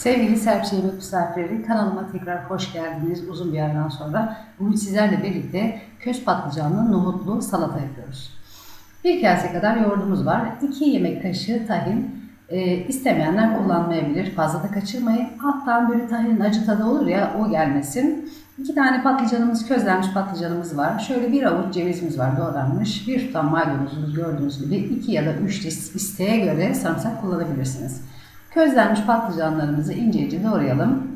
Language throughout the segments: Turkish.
Sevgili Serpçe Yemek Misafirleri kanalıma tekrar hoş geldiniz uzun bir yerden sonra. Bugün sizlerle birlikte köz patlıcanlı nohutlu salata yapıyoruz. Bir kase kadar yoğurdumuz var. 2 yemek kaşığı tahin. Ee, istemeyenler kullanmayabilir. Fazla da kaçırmayın. Alttan böyle tahinin acı tadı olur ya o gelmesin. İki tane patlıcanımız, közlenmiş patlıcanımız var. Şöyle bir avuç cevizimiz var doğranmış. Bir tutam maydanozumuz gördüğünüz gibi. iki ya da üç de isteğe göre sarımsak kullanabilirsiniz. Közlenmiş patlıcanlarımızı ince ince doğrayalım.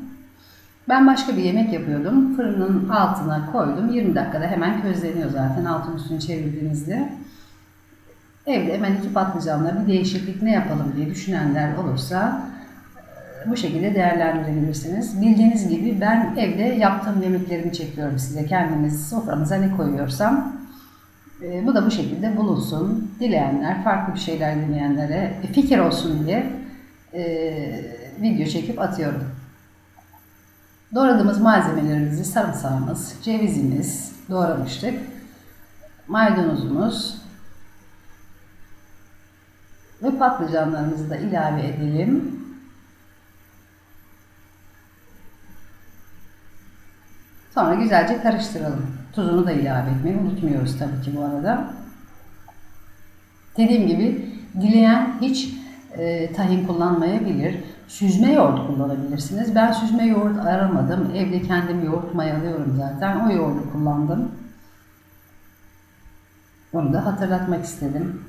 Ben başka bir yemek yapıyordum. Fırının altına koydum. 20 dakikada hemen közleniyor zaten altın üstünü çevirdiğinizde. Evde hemen iki patlıcanla bir değişiklik ne yapalım diye düşünenler olursa e, bu şekilde değerlendirebilirsiniz. Bildiğiniz gibi ben evde yaptığım yemeklerimi çekiyorum size. Kendimiz soframıza ne koyuyorsam. E, bu da bu şekilde bulunsun. Dileyenler, farklı bir şeyler dinleyenlere e, fikir olsun diye e, video çekip atıyorum. Doğradığımız malzemelerimizi sarımsağımız, cevizimiz doğramıştık. Maydanozumuz ve patlıcanlarımızı da ilave edelim. Sonra güzelce karıştıralım. Tuzunu da ilave etmeyi unutmuyoruz tabii ki bu arada. Dediğim gibi dileyen hiç e, tahin kullanmayabilir. Süzme yoğurt kullanabilirsiniz. Ben süzme yoğurt aramadım. Evde kendim yoğurt mayalıyorum zaten. O yoğurdu kullandım. Onu da hatırlatmak istedim.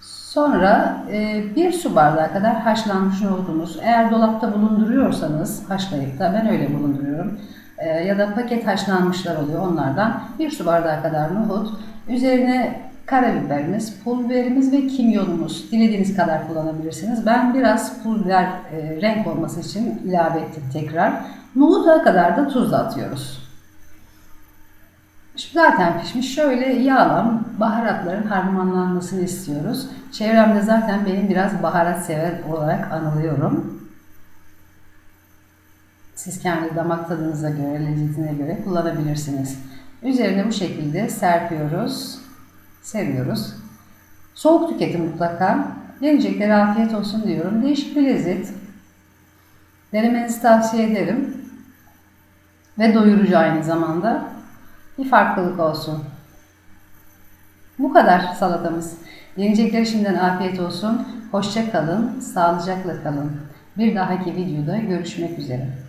Sonra e, bir su bardağı kadar haşlanmış nohutumuz. Eğer dolapta bulunduruyorsanız haşlayıp da ben öyle bulunduruyorum. E, ya da paket haşlanmışlar oluyor onlardan. Bir su bardağı kadar nohut. Üzerine karabiberimiz, pul biberimiz ve kimyonumuz. Dilediğiniz kadar kullanabilirsiniz. Ben biraz pul biber e, renk olması için ilave ettim tekrar. Nohuta kadar da tuz atıyoruz. Şimdi zaten pişmiş. Şöyle yağla baharatların harmanlanmasını istiyoruz. Çevremde zaten benim biraz baharat sever olarak anılıyorum. Siz kendi damak tadınıza göre, lezzetine göre kullanabilirsiniz. Üzerine bu şekilde serpiyoruz, seriyoruz. Soğuk tüketin mutlaka. Deneyeceklere afiyet olsun diyorum. Değişik bir lezzet. Denemenizi tavsiye ederim. Ve doyurucu aynı zamanda bir farklılık olsun. Bu kadar salatamız. Yenecekler şimdiden afiyet olsun. Hoşça kalın, sağlıcakla kalın. Bir dahaki videoda görüşmek üzere.